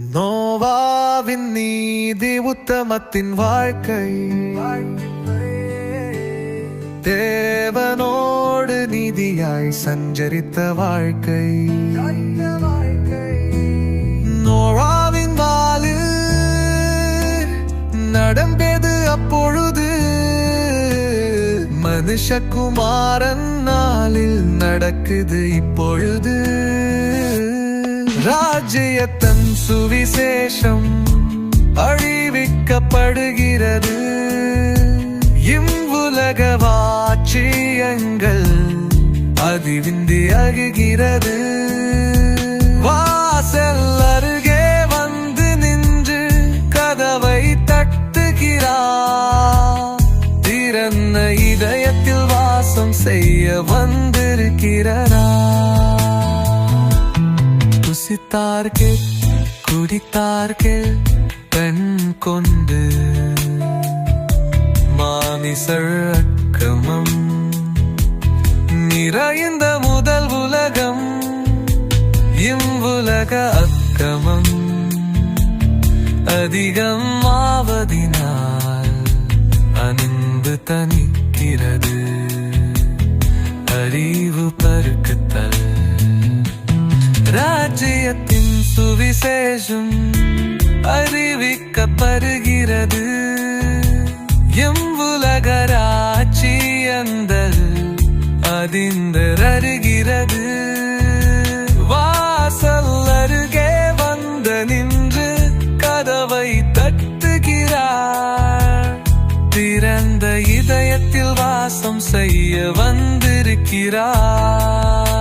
நோவாவின் நீதி உத்தமத்தின் வாழ்க்கை. தேவனோடு நீதியாய் சஞ்சரித்த வாழ்க்கை. நோவாவின் வாலில் நடந்தது அப்பொழுது மனுஷகுமாரன் நாளில் நடக்குது இப்பொழுது. ராஜ்யத்தன் சுவிசேஷம் அழிவிக்கப்படுகிறது இவ்வுலக வாட்சியங்கள் அதிவிந்தி அகுகிறது வாசல் அருகே வந்து நின்று கதவை தட்டுகிறார். திறந்த இதயத்தில் வாசம் செய்ய வந்திருக்கிறரா புசித்தார்கள் குடித்தார்கள் பெண் கொண்டு. மாமிசழக்கமம் நிறைந்த முதல் உலகம் இவ்வுலக அக்கமம் அதிகம் ஆவதினால் அணிந்து தனிக்கிறது சுவிசேஷம் அறிவிக்கப்படுகிறது. எம் உலகராட்சி அந்த ராட்சியந்தல் அதிந்தருகிறது வாசல் அருகே வந்து நின்று கதவை தட்டுகிறார். திறந்த இதயத்தில் வாசம் செய்ய வந்திருக்கிறார்.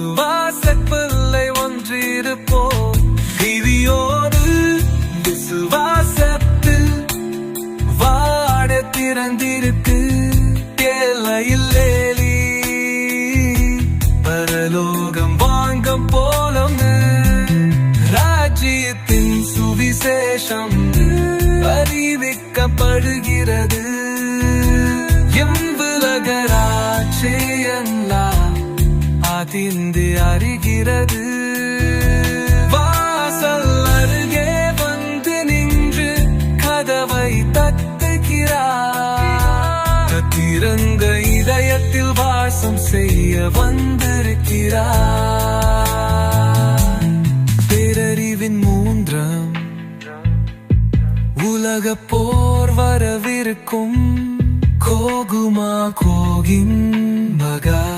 விசுவாசப்பிள்ளை ஒன்றிருப்போ விதியோடு விசுவாசத்தில் வாட திறந்திருக்கு. ஏலையில்லேலி பரலோகம் வாங்கம் போலம் ராஜ்யத்தின் சுவிசேஷம் அறிவிக்கப்படுகிறது. எம்புலகராட்சியெல்லாம் அதிர்ந்து அறிகிறது. வாசல் அருகே வந்து நின்று கதவை தத்துகிறார் திறந்த இதயத்தில் வாசம் செய்ய வந்திருக்கிறார். பேரறிவின் மூன்றாம். உலக போர் வரவிருக்கும் கோகுமா கோகின் மகா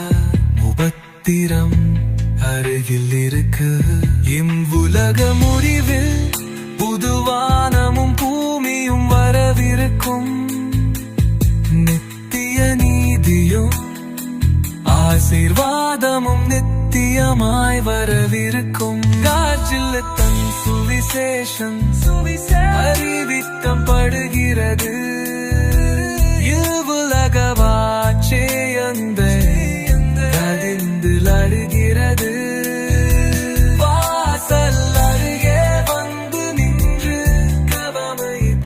உபத்திரம் அருகில் இருக்கு. உலக முடிவில் புதுவானமும் பூமியும் வரவிருக்கும். நித்திய நீதியும் ஆசீர்வாதமும் நித்தியமாய் வரவிருக்கும். காற்றில் தன் சுவிசேஷம் அறிவிக்கப்படுகிறது இவ்வுலக வருகிறது